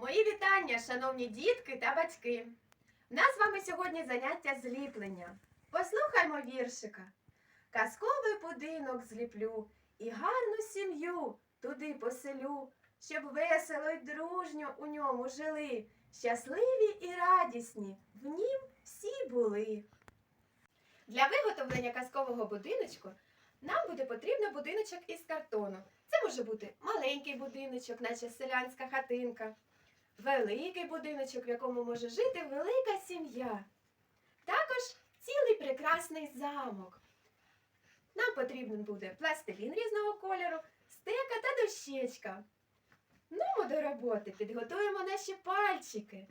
Мої вітання, шановні дітки та батьки. У нас з вами сьогодні заняття зліплення. Послухаймо віршика. Казковий будинок зліплю і гарну сім'ю туди поселю, щоб весело й дружньо у ньому жили, щасливі і радісні в нім всі були. Для виготовлення казкового будиночку нам буде потрібно будиночок із картону. Це може бути маленький будиночок, наче селянська хатинка, великий будиночок, в якому може жити велика сім'я. Також цілий прекрасний замок. Нам потрібен буде пластилін різного кольору, стека та дощечка. Ну, до роботи підготуємо наші пальчики.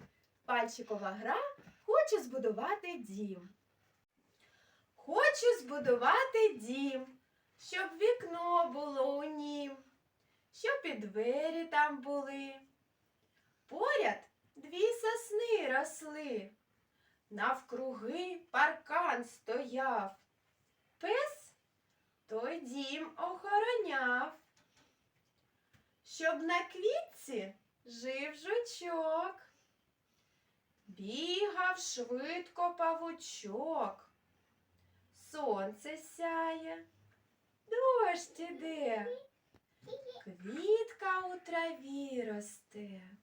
Пальчикова гра хочу збудувати дім. Хочу збудувати дім, щоб вікно було у нім, щоб і двері там були. Поряд дві сосни росли, навкруги паркан стояв. Пес той дім охороняв, щоб на квітці жив жучок. Бігав швидко павучок. Сонце сяє, дощ іде, квітка у траві росте.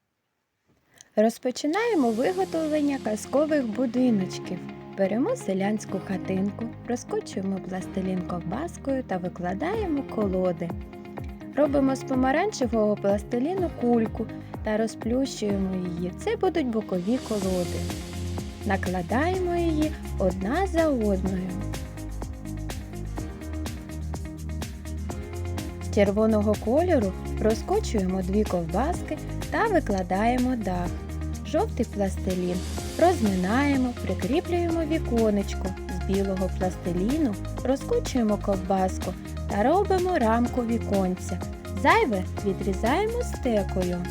Розпочинаємо виготовлення казкових будиночків. Беремо селянську хатинку, розкочуємо пластилін ковбаскою та викладаємо колоди. Робимо з помаранчевого пластиліну кульку та розплющуємо її. Це будуть бокові колоди. Накладаємо її одна за одною. Червоного кольору розкочуємо дві ковбаски та викладаємо дах. Жовтий пластилін розминаємо, прикріплюємо віконечко. З білого пластиліну розкочуємо ковбаску та робимо рамку віконця. Зайве відрізаємо стекою.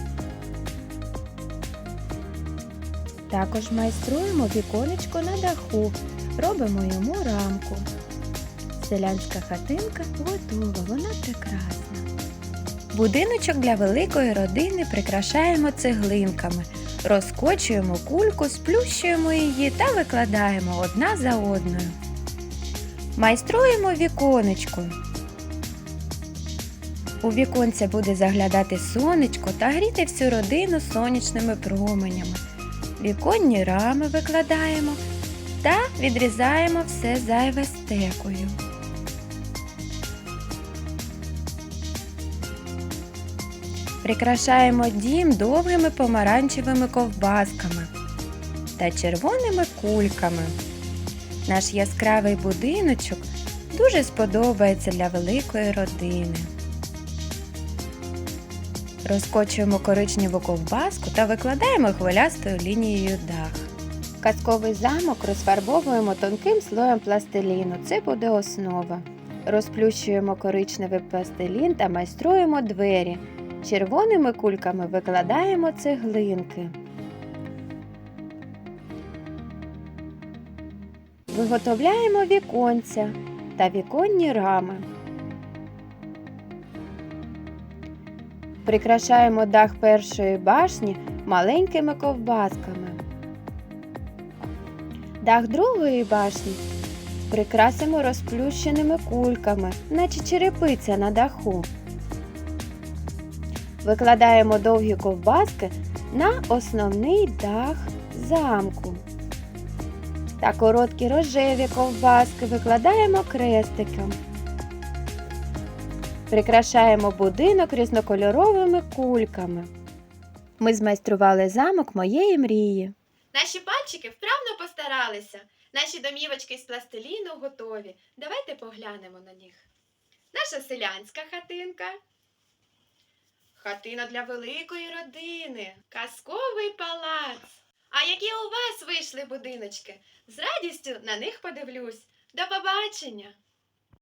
Також майструємо віконечко на даху, робимо йому рамку. Селянська хатинка готова, вона прекрасна. Будиночок для великої родини прикрашаємо цеглинками. Розкочуємо кульку, сплющуємо її та викладаємо одна за одною. Майструємо віконечко. У віконце буде заглядати сонечко та гріти всю родину сонячними променями. Віконні рами викладаємо та відрізаємо все зайве стекою. Прикрашаємо дім довгими помаранчевими ковбасками та червоними кульками. Наш яскравий будиночок дуже сподобається для великої родини. Розкочуємо коричневу ковбаску та викладаємо хвилястою лінією дах. Казковий замок розфарбовуємо тонким слоєм пластиліну. Це буде основа. Розплющуємо коричневий пластилін та майструємо двері. Червоними кульками викладаємо цеглинки. Виготовляємо віконця та віконні рами. Прикрашаємо дах першої башні маленькими ковбасками. Дах другої башні прикрасимо розплющеними кульками, наче черепиця на даху. Викладаємо довгі ковбаски на основний дах замку. Та короткі рожеві ковбаски викладаємо крестиком. Прикрашаємо будинок різнокольоровими кульками. Ми змайстрували замок моєї мрії. Наші пальчики вправно постаралися. Наші домівочки з пластиліну готові. Давайте поглянемо на них. Наша селянська хатинка. Хатина для великої родини. Казковий палац. А які у вас вийшли будиночки? З радістю на них подивлюсь. До побачення!